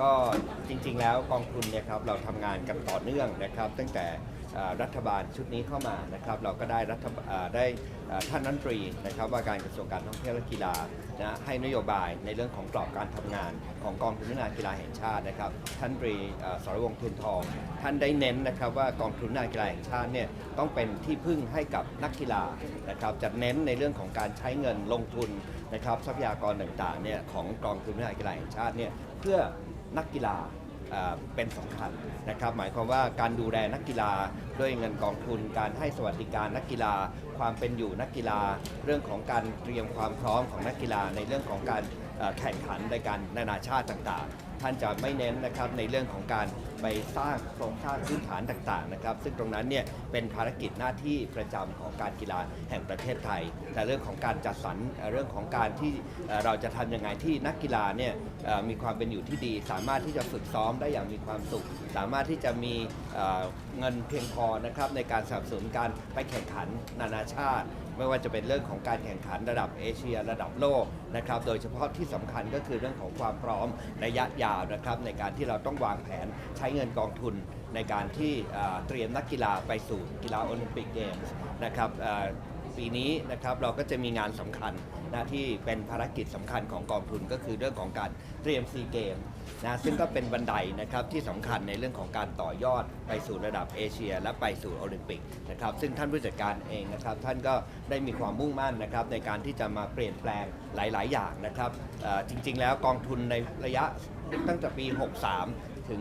ก็จริงๆแล้วกองทุนเนี่ยครับเราทำงานกันต่อเนื่องนะครับ ตั้งแต่เอ่อรัฐบาลชุดนี้เข้ามานะครับเราก็ได้รัฐบเอ่อได้เอ่อท่านรัฐมนตรีนะครับว่าการกระทรวงการท่องเที่ยวและกีฬานะให้นโยบายในเรื่องของกรอบการทำงานของกองทุนพัฒนากีฬาแห่งชาตินะครับท่านตรีเอ่อสรวงศ์เทียนทอง ท่านได้เน้นนะครับว่ากองทุนพัฒนากีฬาแห่งชาติเนี่ยต้องเป็นที่พึ่งให้กับนักกีฬานะครับจะเน้นในเรื่องของการใช้เงินลงทุนนะครับทรัพยากรต่างๆเนี่ยของกองทุนพัฒนากีฬาแห่งชาติเนี่ย เพื่อ นักกีฬาเป็นสำคัญนะครับ หมายความว่าการดูแลนักกีฬาด้วยเงินกองทุน การให้สวัสดิการนักกีฬา ความเป็นอยู่นักกีฬา เรื่องของการเตรียมความพร้อมของนักกีฬาในเรื่องของการแข่งขันในการนานาชาติต่างๆ ท่านจะไม่เน้นนะครับในเรื่องของการไปสร้างโครงสร้างพื้นฐานต่างๆนะครับ ซึ่งตรงนั้นเนี่ยเป็นภารกิจหน้าที่ประจำของการกีฬาแห่งประเทศไทย แต่เรื่องของการจัดสรรเรื่องของการที่เราจะทำยังไงที่นักกีฬาเนี่ยมีความเป็นอยู่ที่ดี สามารถที่จะฝึกซ้อมได้อย่างมีความสุข สามารถที่จะมีเงินเพียงพอนะครับในการสนับสนุนการไปแข่งขันนานาชาติไม่ว่าจะเป็นเรื่องของการแข่งขันระดับเอเชียระดับโลกนะครับ โดยเฉพาะที่สำคัญก็คือเรื่องของความพร้อมระยะยาวนะครับในการที่เราต้องวางแผนใช้เงินกองทุนในการที่เตรียมนักกีฬาไปสู่กีฬาโอลิมปิกเกมส์นะครับ ปีนี้นะครับเราก็จะมีงานสำคัญนะที่เป็นภารกิจสำคัญของกองทุนก็คือเรื่องของการเตรียมซีเกมนะซึ่งก็เป็นบันไดนะครับที่สำคัญในเรื่องของการต่อยอดไปสู่ระดับเอเชีย และไปสู่โอลิมปิกนะครับซึ่งท่านผู้จัดการเองนะครับท่านก็ได้มีความมุ่งมั่นนะครับในการที่จะมาเปลี่ยนแปลงหลาย ๆ อย่างนะครับเอ่อจริง ๆ แล้วกองทุนในระยะ ตั้งแต่ปี 63 ถึง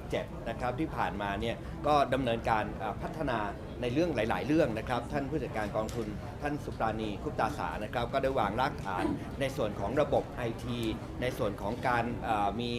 67 นะครับที่ผ่านมาเนี่ยก็ดำเนินการพัฒนาในเรื่องหลาย ๆ เรื่องนะครับ ท่านผู้จัดการกองทุน ท่านสุปราณีคุปตาสานะครับ ก็ได้วางรากฐานในส่วนของระบบไอทีในส่วนของการมี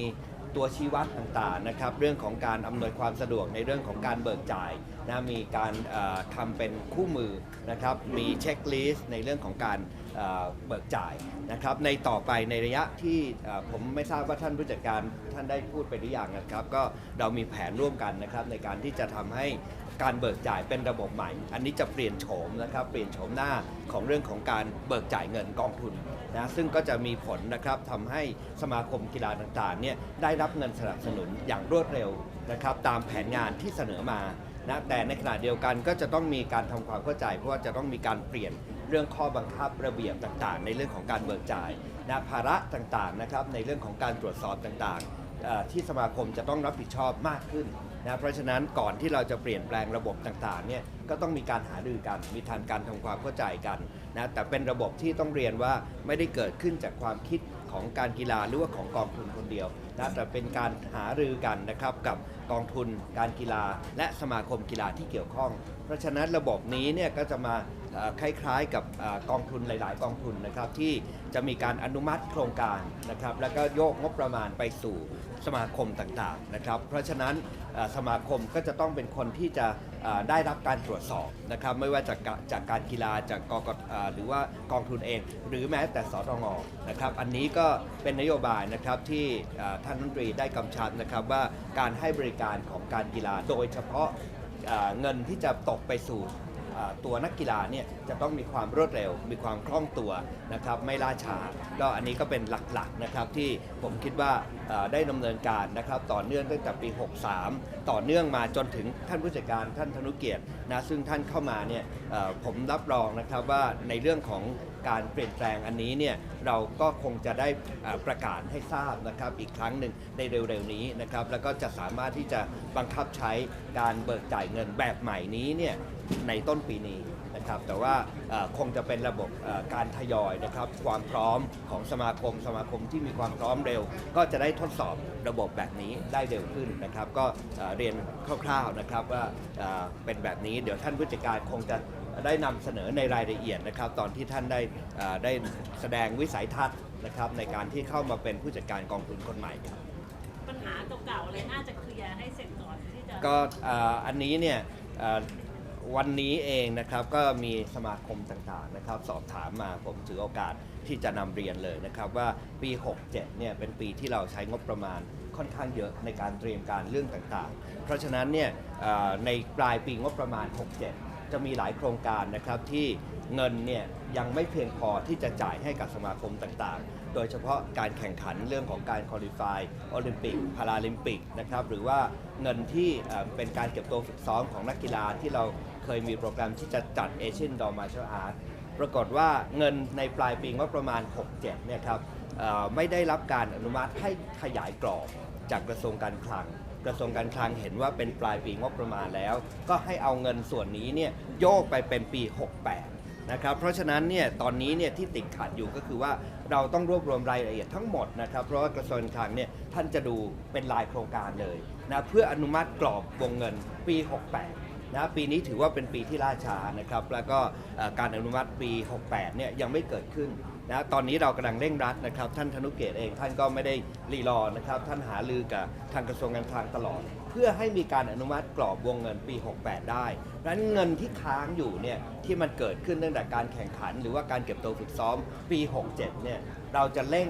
ตัวชี้วัดต่างๆนะครับเรื่องของการอำนวยความสะดวกในเรื่องของการเบิกจ่ายนะมีการเอ่อทำเป็นคู่มือนะครับมีเช็คลิสต์ในเรื่องของการเอ่อเบิกจ่ายนะครับในต่อไปในระยะที่เอ่อผมไม่ทราบว่าท่านผู้จัดการท่านได้พูดไปหรือยังนะครับก็เรามีแผนร่วมกันนะครับในการที่จะทำให้ การเบิกจ่ายเป็นระบบใหม่ อันนี้จะเปลี่ยนโฉมนะครับ เปลี่ยนโฉมหน้าของเรื่องของการเบิกจ่ายเงินกองทุนนะซึ่งก็จะมีผลนะครับทำให้สมาคมกีฬาต่างๆเนี่ยได้รับเงินสนับสนุนอย่างรวดเร็วนะครับตามแผนงานที่เสนอมานะแต่ในขณะเดียวกันก็จะต้องมีการทำความเข้าใจ เพราะว่าจะต้องมีการเปลี่ยนเรื่องข้อบังคับระเบียบต่างๆ ในเรื่องของการเบิกจ่ายนะภาระต่างๆนะครับในเรื่องของการตรวจสอบต่างๆ ที่สมาคมจะต้องรับผิดชอบมากขึ้น นะเพราะฉะนั้นก่อนที่เราจะเปลี่ยนแปลงระบบต่างๆเนี่ยก็ต้องมีการหารือกันมีทางการทำความเข้าใจกันนะแต่เป็นระบบที่ต้องเรียนว่าไม่ได้เกิดขึ้นจากความคิดของการกีฬาหรือว่าของกองทุนคนเดียวนะแต่เป็นการหารือกันนะครับกับกองทุนการกีฬา และสมาคมกีฬาที่เกี่ยวข้อง เพราะฉะนั้นระบบนี้เนี่ยก็จะมา คล้ายๆกับกองทุนหลาย ๆ กองทุนนะครับที่จะมีการอนุมัติโครงการนะครับแล้วก็โยกงบประมาณไปสู่สมาคมต่างๆนะครับเพราะฉะนั้นสมาคมก็จะต้องเป็นคนที่จะได้รับการตรวจสอบนะครับไม่ว่าจากจากการกีฬาจากกกหรือว่ากองทุนเอง หรือแม้แต่สตงนะครับอันนี้ก็เป็นนโยบายนะครับที่ท่านรัฐมนตรีได้กำชับนะครับว่าการให้บริการของการกีฬาโดยเฉพาะเงินที่จะตกไปสู่ ตัวนักกีฬาเนี่ยจะต้องมีความรวดเร็ว มีความคล่องตัวนะครับไม่ล่าช้าก็อันนี้ก็เป็นหลักๆนะครับที่ผมคิดว่าได้ดำเนินการนะครับต่อเนื่องตั้งแต่ปี 63 ต่อเนื่องมาจนถึงท่านผู้จัดการท่านธนุเกียรตินะซึ่งท่านเข้ามาเนี่ยผมรับรองนะครับว่าในเรื่องของการเปลี่ยนแปลงอันนี้เนี่ยเราก็คงจะได้ประกาศให้ทราบนะครับอีกครั้งหนึ่งในเร็วๆนี้นะครับแล้วก็จะสามารถที่จะบังคับใช้การเบิกจ่ายเงินแบบใหม่นี้เนี่ยในต้นปีนี้นะครับแต่ว่าคงจะเป็นระบบการทยอยนะครับความพร้อมของสมาคมสมาคมที่มีความพร้อมเร็ว ก็จะได้ทดสอบระบบแบบนี้ได้เร็วขึ้นนะครับ ก็เรียนคร่าวๆนะครับว่าเป็นแบบนี้เดี๋ยวท่านผู้จัดการคงจะ ได้นำเสนอในรายละเอียดนะครับ ตอนที่ท่านได้เอ่อได้แสดงวิสัยทัศน์นะครับในการที่เข้ามาเป็นผู้จัดการกองทุนคนใหม่ครับปัญหาเก่าๆเลยน่าจะเคลียร์ให้เสร็จก่อนที่จะก็เอ่ออันนี้เนี่ยเอ่อวันนี้เองนะครับก็มีสมาคมต่างๆนะครับ สอบถามมาผมถือโอกาสที่จะนำเรียนเลยนะครับว่าปี 67 เนี่ยเป็นปีที่เราใช้งบประมาณค่อนข้างเยอะในการเตรียมการเรื่องต่างๆ เพราะฉะนั้นเนี่ยเอ่อในปลายปีงบประมาณ 67 จะมีหลายโครงการนะครับที่เงินเนี่ยยังไม่เพียงพอที่จะจ่ายให้กับสมาคมต่างๆ โดยเฉพาะการแข่งขันเรื่องของการคอลิฟายโอลิมปิกพาราลิมปิกนะครับหรือว่าเงินที่เป็นการเก็บตัวฝึกซ้อมของนักกีฬาที่เราเคยมีโปรแกรมที่จะจัดเอเชียนดอมาร์ชอาร์ตปรากฏว่าเงินในปลายปีงบประมาณ 67เนี่ยครับไม่ได้รับการอนุมัติให้ขยายกรอบจากกระทรวงการคลัง กระทรวงการคลังเห็นว่าเป็นปลายปีงบประมาณแล้ว ก็ให้เอาเงินส่วนนี้เนี่ยโยกไปเป็นปี 68 นะครับ เพราะฉะนั้นเนี่ยตอนนี้เนี่ยที่ติดขัดอยู่ก็คือว่าเราต้องรวบรวมรายละเอียดทั้งหมดนะครับ เพราะว่ากระทรวงการคลังเนี่ยท่านจะดูเป็นรายโครงการเลยนะเพื่ออนุมัติกรอบวงเงินปี 68 นะปีนี้ถือว่าเป็นปีที่ล่าช้านะครับแล้วก็การอนุมัติปี 68 เนี่ยยังไม่เกิดขึ้นนะตอนนี้เรากำลังเร่งรัดนะครับท่านธนุเกตเองท่านก็ไม่ได้รีรอนะครับท่านหาลือกับทางกระทรวงการคลังตลอด เพื่อให้มีการอนุมัติกรอบวงเงินปี 68 ได้เพราะฉะนั้นเงินที่ค้างอยู่เนี่ยที่มันเกิดขึ้นตั้งแต่การแข่งขัน หรือว่าการเก็บตัวฝึกซ้อมปี 67 เนี่ยเราจะเร่ง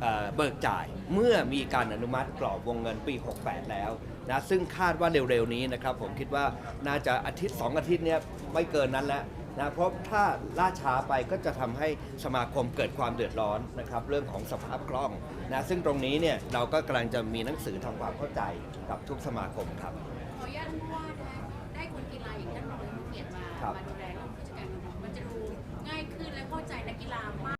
เอ่อเบิกจ่ายเมื่อมีการอนุมัติกรอบวงเงินปี 68 แล้วนะซึ่งคาดว่าเร็วๆนี้นะครับผมคิดว่าน่าจะอาทิตย์ 2 อาทิตย์เนี้ยไม่เกินนั้นแล้วนะเพราะถ้าล่าช้าไปก็จะทำให้สมาคมเกิดความเดือดร้อนนะครับเรื่องของสภาพคล่องนะซึ่งตรงนี้เนี่ยเราก็กำลังจะมีหนังสือทำความเข้าใจกับทุกสมาคมครับขออนุญาตผู้ว่านะคะได้คนกีฬาอย่างท่านรองผู้เกียรติมาครับมาดูแลเรื่องผู้จัดการมันจะดูง่ายขึ้นและเข้าใจนักกีฬามาก